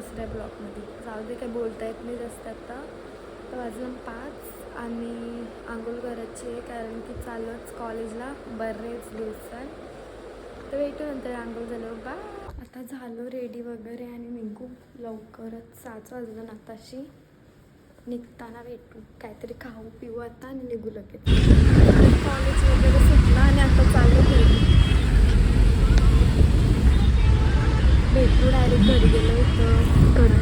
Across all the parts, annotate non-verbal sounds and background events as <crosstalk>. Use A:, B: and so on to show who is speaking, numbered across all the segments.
A: दुसऱ्या ब्लॉकमध्ये जाऊ दे काय बोलता येत नाही जास्त आता. तर वाजलं पाच आणि आंघोळ करायची आहे कारण की चालूच कॉलेजला बरेच दिवसात. तर भेटू नंतर आंघोळ झालं बा आता झालो रेडी वगैरे आणि निघू लवकरच. सात वाजलं आताशी निघताना भेटू. काहीतरी खाऊ पिऊ आता आणि निघू लगेच. कॉलेज वगैरे सुटलं आणि आता चालू घरी डायरेक्ट घरी गेलो इथं थोडं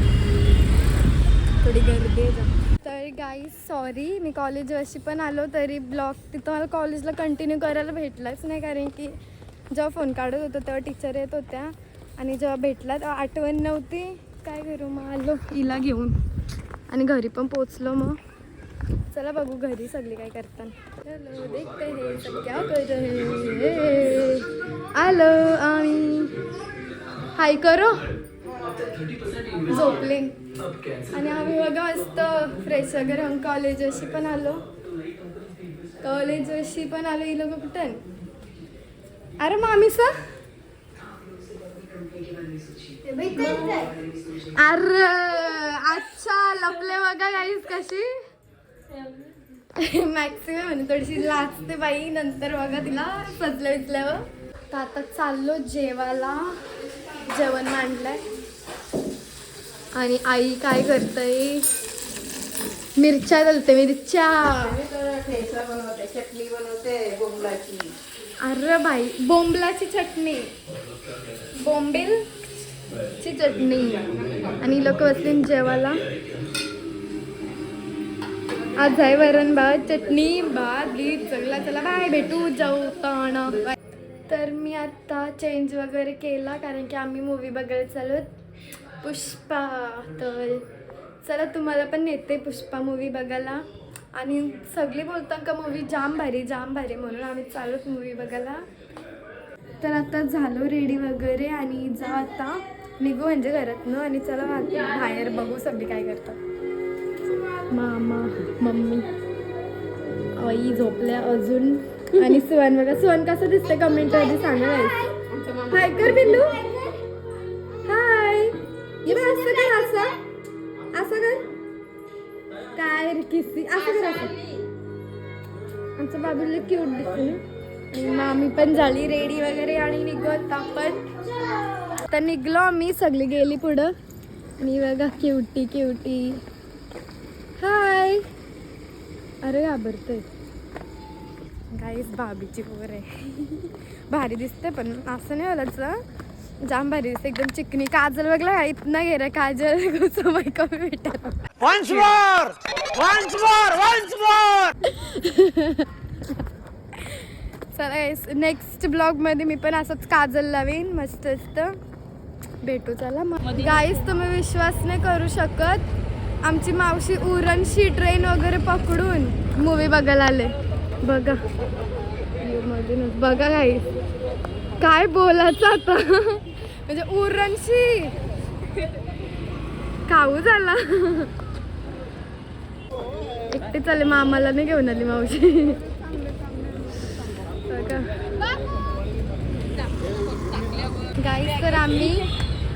A: थोडी गर्दी आहे तर गाई सॉरी मी कॉलेज अशी पण आलो तरी ब्लॉग तिथं मला कॉलेजला कंटिन्यू करायला भेटलाच नाही कारण की जेव्हा फोन काढत होतो तेव्हा टीचर येत होत्या. आणि जेव्हा भेटला तेव्हा आठवण नव्हती. काय करू मग? आलो हिला घेऊन. आणि घरी पण पोचलो मग. चला बघू घरी सगळी काय करताना चलो देखते हे सगळ्या क्या कर आलो. हाय करो. झोपले. आणि आम्ही बघा मस्त फ्रेश वगैरे होऊन कॉलेज अशी पण आलो. कॉलेज अशी पण आलो. ही लोक कुठं अरे मामी सर अरे अच्छा लपले बघा गाईस कशी. मॅक्सिमम म्हणे थोडीशी लाजते बाई. नंतर बघा तिला सजल्या विचल्यावर तर आता चाललो जेवायला. जेवण मांडलंय. आणि आई काय करतय? मिरच्या दलते मिरच्या.
B: बनवते चटणी बनवते बोंबलाची
A: अरे बाई बोंबलाची चटणी. बोंबील ची चटणी. आणि लोक बसले जेवायला. आज आहे वरण भात चटणी भात बीट सगळा. चला बाय भेटू जाऊ तण. तर मी आत्ता चेंज वगैरे केला कारण की आम्ही मूवी बघायला चालू पुष्पा तर चला तुम्हाला पण नेते पुष्पा मूवी बघायला. आणि सगळी बोलतात का मूवी जाम भारी जाम भारी म्हणून आम्ही चालूच मूवी बघायला. तर आता झालो रेडी वगैरे आणि जा आता. निघू म्हणजे घरातनं आणि चला बाहेर बघू सगळी काय करतात. मामा मम्मी आई झोपल्या अजून. आणि सुवन बघा सुवन कसं दिसतं कमेंटमध्ये सांगा हाय कर बिल्लू. हाय ये बघ असं कर असं. असं कर. काय रे किसी असं कर असं. आमचं बाबूला क्यूट दिसते आणि मामी पण झाली रेडी वगैरे आणि निघत आपण. आता निघलो आम्ही सगळी गेली पुढं. आणि बघा क्युटी क्युटी हाय अरे घाबरतोय. गाईस बाबीची पोर आहे. भारी दिसते पण असं नाही बोलायचं. जाम भारी दिसते एकदम चिकनी. काजल बघला इथनं गेलं काजल. कमी भेटत! चला नेक्स्ट ब्लॉगमध्ये मी पण असंच काजल लावीन. मस्त असतं. भेटू चला गाईस तुम्ही विश्वास नाही करू शकत. आमची मावशी उरणशी ट्रेन वगैरे पकडून मूवी बघायला आले. बघा. यो मधूनच. बघा गाईस काय बोलायचं आता? म्हणजे उरणशी. खाऊ झाला? एकटी चाले मामाला नाही घेऊन आली मावशी. बघा. गाईस तर आम्ही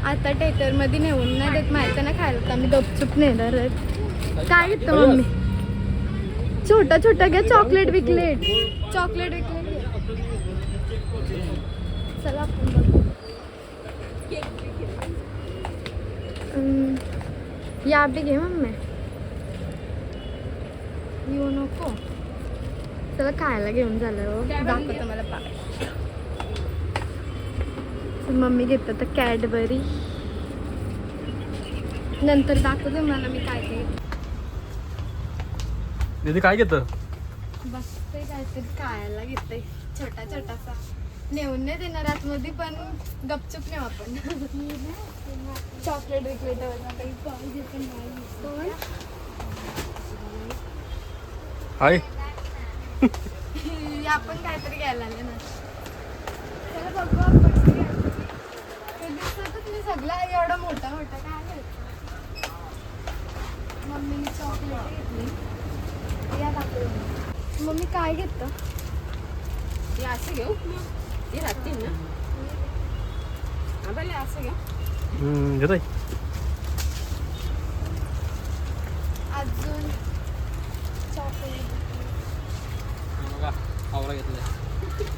A: आता टेटरमध्ये नेऊन नाही देत माहिती ना खायला तर आम्ही गपचूप नेणार आहेत. काय घेतो मम्मी? छोटा छोटा घ्या चॉकलेट बिकलेट चॉकलेट बिकलेट चला. या बी घे मम्मी येऊ नको. चला खायला घेऊन झालं हो. दाखवतो मला तर मम्मी घेतात तर कॅडबरी. नंतर दाखवते मला मी काय.
C: दीदी काय घेतं?
A: बसते काहीतरी खायला घेते छोटा छोटासा. नेऊन नाही देणार आतमध्ये पण गपचूप नेऊ आपण. चॉकलेट विकलेट
C: हाय.
A: आपण काहीतरी घ्यायला आले ना. चला बघू आपण दिसतच सगळं. एवढा मोठा मोठा काय मम्मीने चॉकलेट घेतली. या मम्मी काय घेतं
B: असं घेऊ. हे राहतील ना. असं घेऊ
C: अजून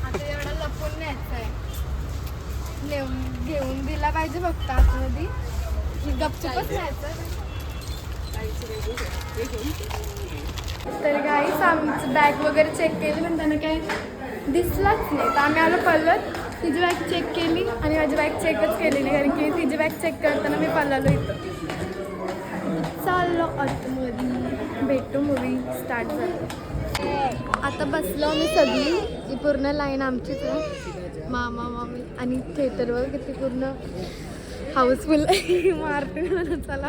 C: आता लपून नेऊन घेऊन दिला पाहिजे फक्त आतमध्ये.
A: गपचुपच न्यायचं तर काही आमचं बॅग वगैरे चेक केली पण त्यांना काही दिसलाच नाही. तर आम्ही आलो पल्लत तिची बॅग चेक केली आणि माझी बॅग चेकच केलेली कारण की तिची बॅग चेक करताना मी पल्लालो इथं. चाललो आतमध्ये. भेटू मूवी स्टार्ट झालं. आता बसलो मी सगळी. ही पूर्ण लाईन आमचीच आहे. मामा मामी आणि थिएटरवर किती पूर्ण हाऊसफुल <laughs> मारते म्हणून चला.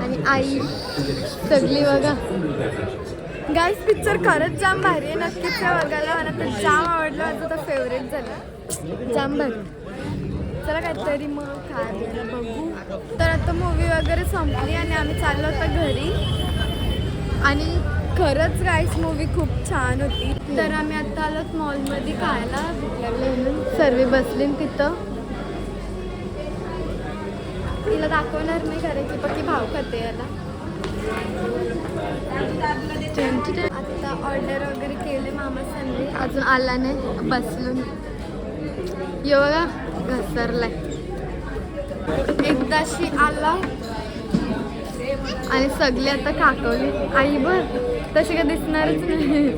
A: आणि आई सगळी बघा. गाईस पिक्चर खरंच जाम भारी आहे. नक्कीच त्या बघायला मला तर जाम आवडलं. माझं तर फेवरेट झालं. जाम भारी. चला काहीतरी मग खायला बघू. तर आता मूवी वगैरे संपली आणि आम्ही चाललो होतो घरी. आणि खरंच गाईस मूवी खूप छान होती. तर आम्ही आता आलोत मॉलमध्ये खायला. भूक म्हणून सर्व बसली तिथं. तिला दाखवणार नाही करायची पक्की भाव खाते याला. आता ऑर्डर वगैरे केले मामा सांगले अजून आला नाही बसलून यो बघा. घसरलाय. एकदाशी आला आणि सगळी आता काकवली. आई बर तशी का दिसणारच नाही.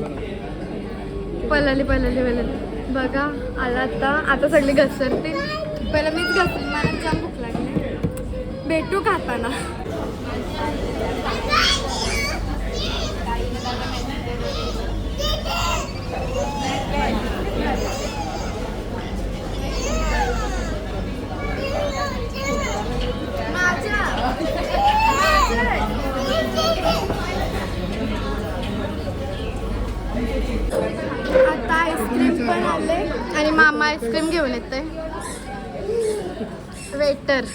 A: पलाली पलाली पलाली. बघा आला आता. आता सगळी घसरते. पहिला मीच घसरली मला जाम भूक लागली. भेटू खाताना आता आईस्क्रीम पण आले आणि मामा आईस्क्रीम घेऊन येते वेटर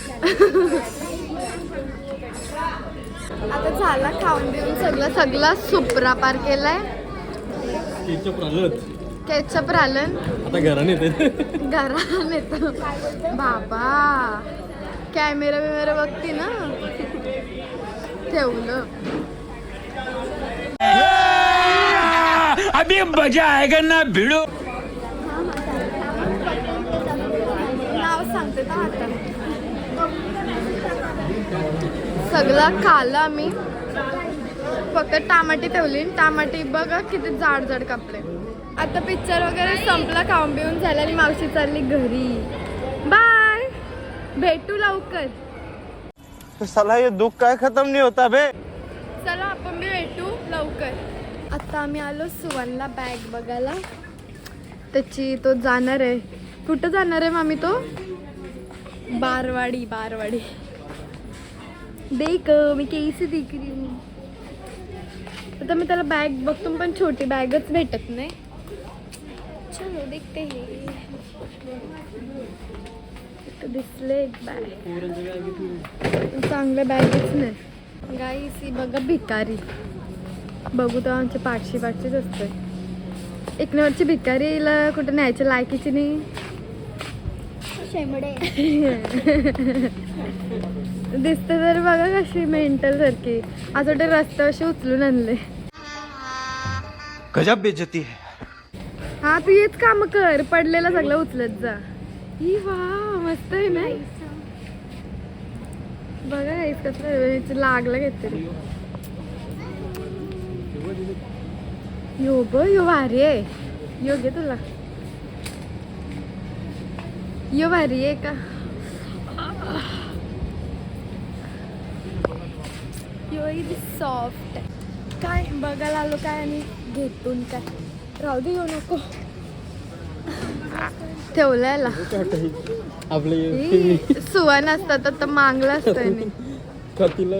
A: आता झाला खाऊन देऊन सगळं सगळं सुपरा पार केलाय.
C: केचप राहिलं
A: केचप रालन
C: आता घराने येते
A: घरात येतो. बाबा कॅमेरा बिमेरा बघते ना. ठेवलं
D: अभी मजा आएगा ना भिड़ो.
A: नाव सांगते ना आता. सगळं खाल्लं आम्ही. फक्त टामाटी ठेवली. टामाटी बघा किती जाड जाड कापले. आता पिक्चर वगैरे संपला खाऊन पिऊन झालं आणि मावशी चालली घरी. बाय भेटू लवकर.
D: तो साला ये दुख काय खत्म नहीं होता बे
A: चला आपण बी भेटू लवकर. आता आम्ही आलो सुवनला बॅग बघायला. त्याची तो जाणार आहे. कुठं जाणार आहे मामी तो? बारवाडी बारवाडी. देख मी केसी दिख रही हूँ. आता मी त्याला बॅग बघतो पण छोटी बॅगच भेटत नाही. चलो देखते हे. दिसले एक बॅग चांगल्या बॅगच नाही. गाईस ही बघा भिकारी. बघू तर आमच्या पाठशी पाठशीच असते एक नंबरची भिकारीला कुठं न्यायच्या लायकीची नाही. शेमडे <laughs> दिसते तर बघा कशी मेंटल सारखी. असं वाटतं रस्त्यावरशी उचलून आणले
D: गजब बेइज्जती है.
A: हा तू हेच काम कर. पडलेला सगळं उचलत जा. ही वा मस्त आहे ना? बघा गाईस कसं लागलं काहीतरी. यो ब यो भारी आहे. यो घे तुला. यो भारी आहे का? यो इथे सॉफ्ट काय बघायला आलो काय आणि घेतून काय? राहू दे येऊ नको. ठेवलायला.
C: आपले
A: सुवान असतात आता मागला असतं
C: कतीला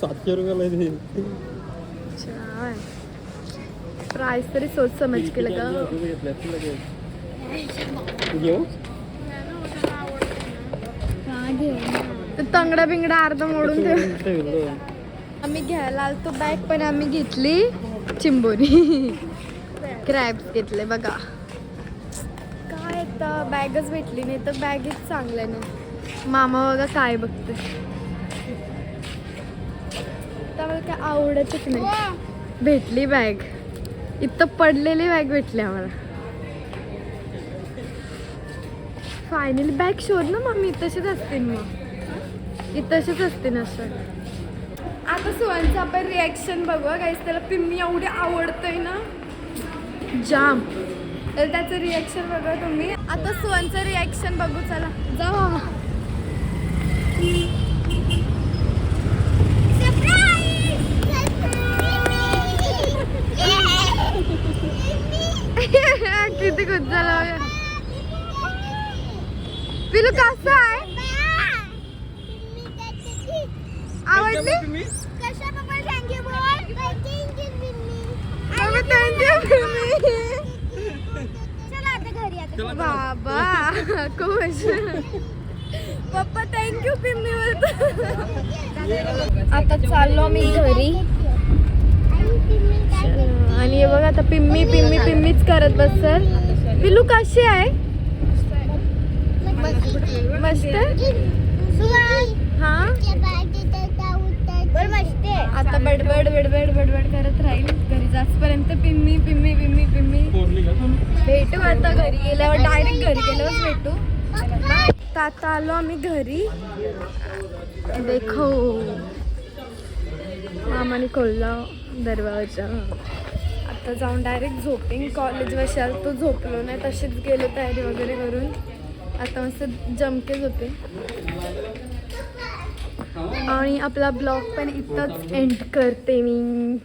C: सातशे रुपयाला आहे ते.
A: प्राइस तरी सोच समज केलं का?
C: घेऊ.
A: तंगडा बिंगडा अर्ध मोडून ठेव. आम्ही घ्यायला आलतो बॅग पण आम्ही घेतली चिंबोरी. क्रॅब्स घेतले बघा. काय तर बॅगच भेटली नाही तर बॅगच चांगलं नाही. मामा बघा काय बघते मला काय आवडतच नाही. भेटली बॅग इथं पडलेली बॅग भेटली आम्हाला. फायनली बॅग शोध ना मम्मी तशीच असतील मग इथंशीच असते ना सर. आता सुवांचं आपण रिॲक्शन बघूया. काहीच त्याला पिम्मी एवढी आवडतंय ना. जाम. तर त्याचं रिॲक्शन बघा तुम्ही. आता सुवांचं रिॲक्शन बघू चला. जा. <laughs> किती खुश झाला पिलू कसं आहे? आवडली? बाबा खुश पप्पा थँक्यू पिम्मी आता चाललो आम्ही घरी. आणि हे बघा आता पिम्मी पिम्मी पिम्मीच करत बसल पिलू कशी आहे? मस्त? हा? आता बडबड बडबड बडबड करत राहील. घरी जाचपर्यंत पिम्मी पिम्मी पिम्मी पिम्मी. भेटू आता घरी. गेल्यावर डायरेक्ट घरी गेल्यावर भेटू. तर आता आलो आम्ही घरी. देखो. मामाने खोलला दरवाजा. आता जाऊन डायरेक्ट झोपेन कॉलेज वर्षाल तो झोपलो नाही. तशीच गेलो तयारी वगैरे करून. आता मस्त जमकेच होते. आणि आपला ब्लॉग पण इथंच एंड करते मी.